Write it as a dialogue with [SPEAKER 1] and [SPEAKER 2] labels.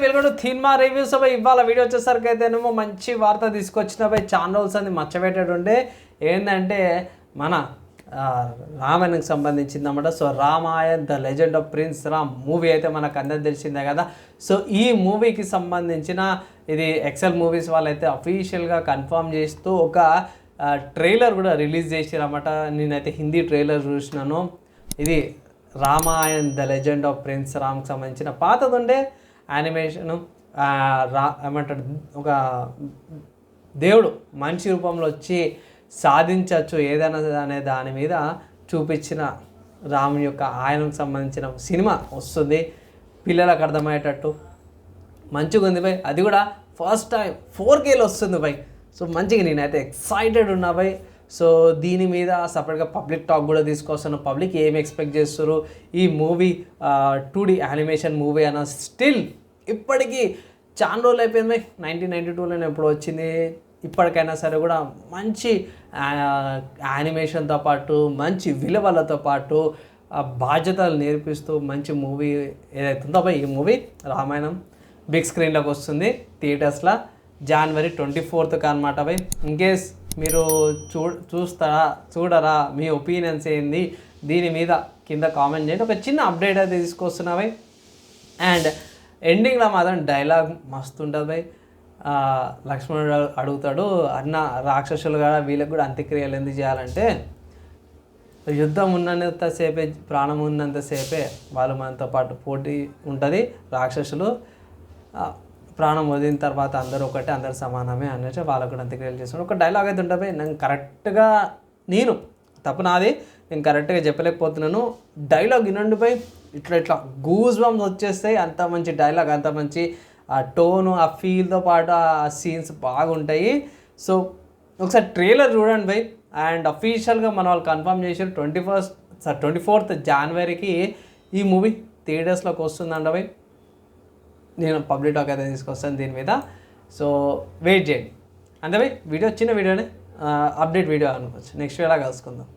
[SPEAKER 1] వెలుగుడు cinema reviews. అవి ఇవాళ video వచ్చేసరికి అయితేనేమో మంచి వార్త తీసుకొచ్చిన. పోయి చాలా రోజులు అది మచ్చబెట్టాడు ఉండే ఏంటంటే మన రామాయణకు సంబంధించింది అన్నమాట so Ramayan the legend of prince Ram movie అయితే మనకు అందరికి తెలిసిందే కదా. సో ఈ మూవీకి సంబంధించిన ఇది ఎక్సెల్ మూవీస్ వాళ్ళైతే అఫీషియల్గా కన్ఫర్మ్ చేస్తూ ఒక ట్రైలర్ కూడా రిలీజ్ చేసిరన్నమాట. నేనైతే హిందీ ట్రైలర్ చూసినాను. ఇది Ramayan the legend of prince రామ్కి సంబంధించిన. పాతదుండే? యానిమేషను రా ఏమంటాడు ఒక దేవుడు మనిషి రూపంలో వచ్చి సాధించవచ్చు ఏదైనా అనే దాని మీద చూపించిన రాముని యొక్క ఆయనకు సంబంధించిన సినిమా వస్తుంది. పిల్లలకు అర్థమయ్యేటట్టు. మంచిగా ఉంది బై అది కూడా ఫస్ట్ టైం ఫోర్ కేలో వస్తుంది బై సో మంచిగా నేనైతే ఎక్సైటెడ్ ఉన్నా బై సో దీని మీద సపరేట్గా పబ్లిక్ టాక్ కూడా తీసుకొస్తాను పబ్లిక్ ఏం ఎక్స్పెక్ట్ చేస్తారు ఈ movie two D animation movie అన్న స్టిల్ ఇప్పటికీ చాలా రోజులు అయిపోయింది. నైన్టీన్ నైంటీ టూలో ఎప్పుడు వచ్చింది. ఇప్పటికైనా సరే కూడా మంచి యానిమేషన్తో పాటు మంచి విలువలతో పాటు బాధ్యతలు నేర్పిస్తూ మంచి మూవీ ఏదైతే ఉందో బై ఈ మూవీ రామాయణం బిగ్ స్క్రీన్లోకి వస్తుంది థియేటర్స్లో జనవరి ట్వంటీ ఫోర్త్కి అనమాట బై ఇన్కేస్ మీరు చూ చూస్తారా చూడరా మీ ఒపీనియన్స్ ఏంది? దీని మీద కింద కామెంట్ చేయండి. ఒక చిన్న అప్డేట్ అయితే తీసుకొస్తున్నా బై అండ్ ఎండింగ్లో మాత్రం డైలాగ్ మస్తు ఉంటుంది లక్ష్మణుడు అడుగుతాడు అన్న రాక్షసులు కూడా వీళ్ళకి కూడా అంత్యక్రియలు ఎందుకు చేయాలంటే యుద్ధం ఉన్నంతసేపే ప్రాణం ఉన్నంతసేపే వాళ్ళు మనతో పాటు పోటీ ఉంటుంది రాక్షసులు. ప్రాణం వదిలిన తర్వాత అందరూ ఒకటే అందరు సమానమే అన్నట్టు వాళ్ళకు కూడా అంత్యక్రియలు చేస్తున్నాడు ఒక డైలాగ్ అయితే ఉంటుంది నేను కరెక్ట్గా నేను తప్పు నాది నేను కరెక్ట్గా చెప్పలేకపోతున్నాను. డైలాగ్ వినండి పోయి ఇట్లా ఇట్లా గూజ్ బంప్స్ వచ్చేస్తాయి. అంత మంచి డైలాగ్ అంత మంచి ఆ టోను ఆ ఫీల్తో పాటు ఆ సీన్స్ బాగుంటాయి. సో ఒకసారి ట్రైలర్ చూడండి బై. అండ్ అఫీషియల్గా మన వాళ్ళు కన్ఫర్మ్ చేశారు twenty first sir twenty fourth జనవరికి ఈ మూవీ థియేటర్స్లోకి వస్తుందంట బై. నేను పబ్లిక్ టాక్ అయితే తీసుకొస్తాను దీని మీద. సో వెయిట్ చేయండి. అంతే వీడియో చిన్న వీడియోనే అప్డేట్ వీడియో అనుకోవచ్చు. నెక్స్ట్ వీడియోలా కలుసుకుందాం.